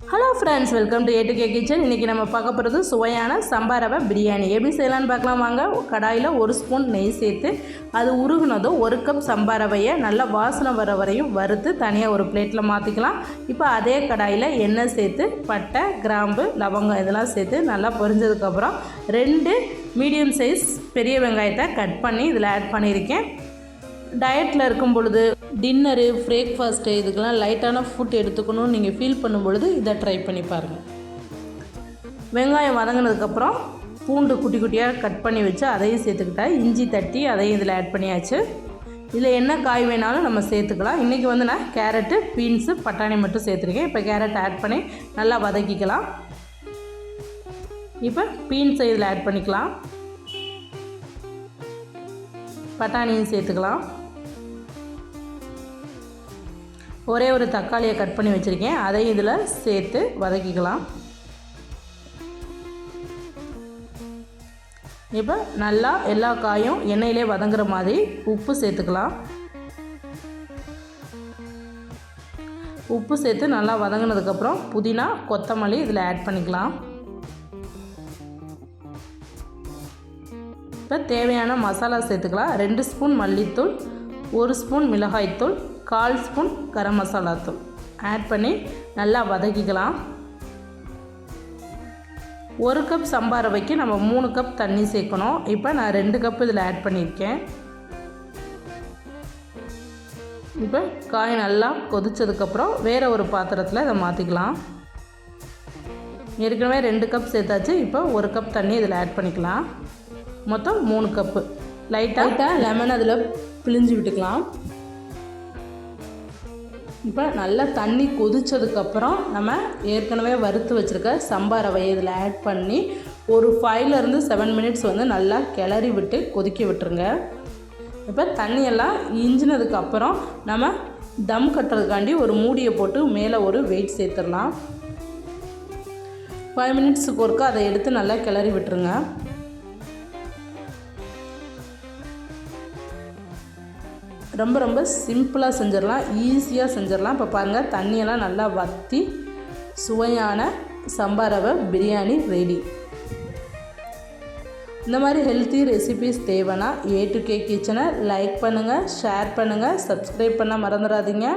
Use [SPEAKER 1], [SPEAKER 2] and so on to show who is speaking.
[SPEAKER 1] Hello friends welcome to A to K kitchen இன்றைக்கி நம்ம பார்க்க போகிறது சுவையான சம்பாரவை பிரியாணி. எப்படி செய்யலான்னு பார்க்கலாம் வாங்க. கடாயில் ஒரு ஸ்பூன் நெய் சேர்த்து அது உருகுனதும் ஒரு கப் சம்பாரவையை நல்லா வாசனை வர வரையும் வறுத்து தனியாக ஒரு பிளேட்டில் மாற்றிக்கலாம் இப்போ அதே கடாயில் எண்ணெய் சேர்த்து பட்டை கிராம்பு லவங்கம் இதெல்லாம் சேர்த்து நல்லா பொரிஞ்சதுக்கப்புறம் ரெண்டு மீடியம் சைஸ் பெரிய வெங்காயத்தை கட் பண்ணி இதில் ஆட் பண்ணியிருக்கேன். டயட்டில் இருக்கும் பொழுது டின்னரு பிரேக்ஃபாஸ்ட்டு இதுக்கெல்லாம் லைட்டான ஃபுட் எடுத்துக்கணும்னு நீங்கள் ஃபீல் பண்ணும் பொழுது இதை ட்ரை பண்ணி பாருங்கள் வெங்காயம் வதங்கினதுக்கப்புறம் பூண்டு குட்டி குட்டியாக கட் பண்ணி வச்சு அதையும் சேர்த்துக்கிட்டா இஞ்சி தட்டி அதையும் இதில் ஆட் பண்ணியாச்சு. இதில் என்ன காய் வேணாலும் நம்ம சேர்த்துக்கலாம். இன்றைக்கி வந்து நான் கேரட்டு பீன்ஸு பட்டாணி மட்டும் சேர்த்துருக்கேன். இப்போ கேரட் ஆட் பண்ணி நல்லா வதக்கிக்கலாம். இப்போ பீன்ஸை இதில் ஆட் பண்ணிக்கலாம். பட்டாணியும் சேர்த்துக்கலாம். ஒரே ஒரு தக்காளியை கட் பண்ணி வச்சுருக்கேன். அதையும் இதில் சேர்த்து வதக்கிக்கலாம். இப்போ நல்லா எல்லா காயும் எண்ணெயிலே வதங்குற மாதிரி உப்பு சேர்த்துக்கலாம். உப்பு சேர்த்து நல்லா வதங்கினதுக்கப்புறம் புதினா கொத்தமல்லி இதில் ஆட் பண்ணிக்கலாம். இப்போ தேவையான மசாலா சேர்த்துக்கலாம். ரெண்டு ஸ்பூன் மல்லித்தூள் ஒரு ஸ்பூன் மிளகாய்த்தூள் கால் ஸ்பூன் கரம் மசாலா தூள். ஆட் பண்ணி நல்லா வதக்கிக்கலாம். ஒரு கப் சம்பார் ரவைக்கு நம்ம மூணு கப் தண்ணி சேர்க்கணும். இப்போ நான் ரெண்டு கப் இதில் ஆட் பண்ணியிருக்கேன். இப்போ காய் நல்லா கொதிச்சதுக்கப்புறம் வேறு ஒரு பாத்திரத்தில் இதை மாற்றிக்கலாம் ஏற்கனவே ரெண்டு கப் சேர்த்தாச்சு. இப்போ ஒரு கப் தண்ணி இதில் ஆட் பண்ணிக்கலாம். மொத்தம் மூணு கப்பு லைட்டாக லெமன் அதில் பிழிஞ்சு விட்டுக்கலாம். இப்போ நல்லா தண்ணி கொதிச்சதுக்கப்புறம் நம்ம ஏற்கனவே வறுத்து வச்சுருக்க சம்பார ரவையை இதில் ஆட் பண்ணி ஒரு ஃபைவ்லேருந்து செவன் மினிட்ஸ் வந்து நல்லா கிளறி விட்டு கொதிக்க விட்டுருங்க. இப்போ தண்ணியெல்லாம் இஞ்சினதுக்கப்புறம் நம்ம தம் கட்டுறதுக்காண்டி ஒரு மூடியை போட்டு மேலே ஒரு வெயிட் சேர்த்துடலாம். ஃபைவ் மினிட்ஸுக்கு ஒருக்கா அதை எடுத்து நல்லா கிளறி விட்டுருங்க. ரொம்ப ரொம்ப சிம்பிளாக செஞ்சிடலாம் ஈஸியாக செஞ்சிடலாம். இப்போ பாருங்கள் தண்ணியெல்லாம் நல்லா வற்றி சுவையான சம்பார் ரவை பிரியாணி ரெடி இந்த மாதிரி ஹெல்த்தி ரெசிபீஸ் தேவைன்னா ஏ டு கே கிச்சனை லைக் பண்ணுங்கள் ஷேர் பண்ணுங்கள் சப்ஸ்கிரைப் பண்ண மறந்துடாதீங்க.